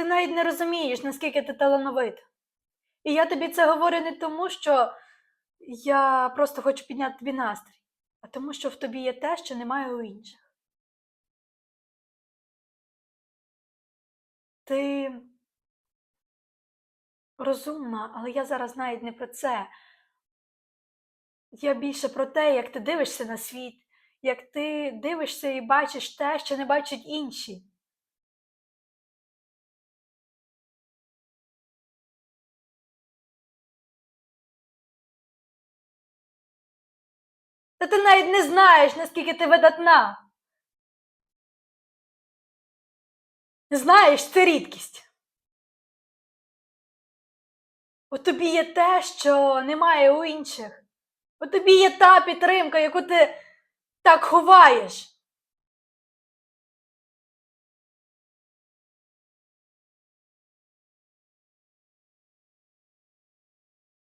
Ти навіть не розумієш, наскільки ти талановита. І я тобі це говорю не тому, що я просто хочу підняти тобі настрій, а тому, що в тобі є те, що немає у інших. Ти розумна, але я зараз навіть не про це. Я більше про те, як ти дивишся на світ, як ти дивишся і бачиш те, що не бачать інші. Та ти навіть не знаєш, наскільки ти видатна. Знаєш, це рідкість. У тобі є те, що немає у інших. У тобі є та підтримка, яку ти так ховаєш.